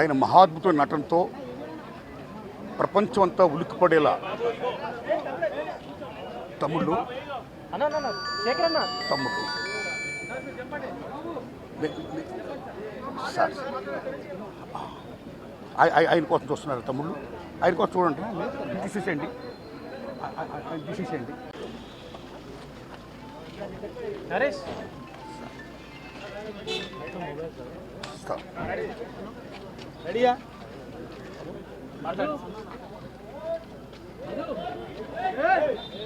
ఆయన మహాద్భుత నటనతో ప్రపంచం అంతా ఉలిక్కిపడేలా తమ్ముళ్ళు. సార్. ఆయ- ఆయన కోసం చూస్తున్నారు తమ్ముళ్ళు. ఆయన కోసం చూడండి. తీసేసేయండి. తీసేసేయండి. నరేష్. సార్. రెడీయా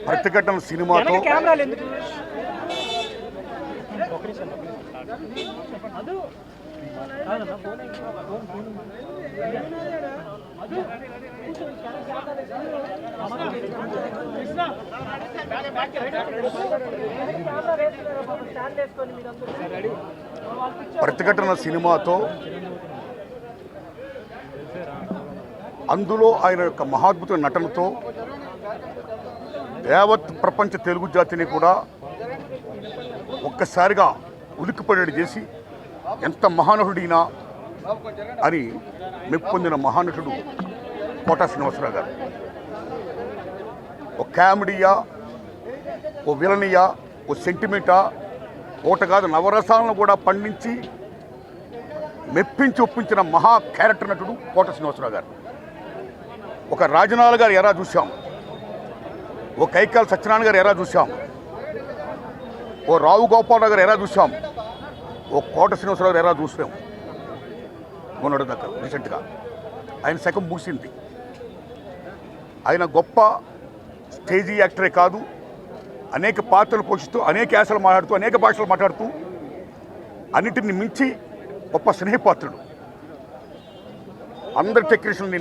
ప్రతిఘటన సినిమాతో వెనక కెమెరాలు అందులో ఆయన యొక్క మహాద్భుత నటనతో యావత్ ప్రపంచ తెలుగు జాతిని కూడా ఒక్కసారిగా ఉలిక్కిపడేది చేసి ఎంత మహానటుడినా అని మెప్పొందిన మహానటుడు కోటా శ్రీనివాసరావు గారు. ఓ కామెడీయా ఓ విలనియా ఓ సెంటిమెంటా ఓట కాదు నవరసాలను కూడా పండించి మెప్పించి ఒప్పించిన మహా క్యారెక్టర్ నటుడు కోట శ్రీనివాసరావు గారు. ఒక రాజనాల గారు ఎలా చూసాం ఓ కైకాల సత్యనారాయణ గారు ఎలా చూసాం ఓ రావు గోపాలరావు గారు ఎలా చూసాం ఓ కోట శ్రీనివాసరావు గారు ఎలా చూసాం మొన్నటి దాకా రీసెంట్గా. ఆయన శకం ముగిసింది. ఆయన గొప్ప స్టేజీ యాక్టరే కాదు. అనేక పాత్రలు పోషిస్తూ అనేక యాసలు మాట్లాడుతూ అనేక భాషలు మాట్లాడుతూ అన్నిటిని మించి గొప్ప స్నేహపాత్రుడు. అందరు టెక్నీషియన్ని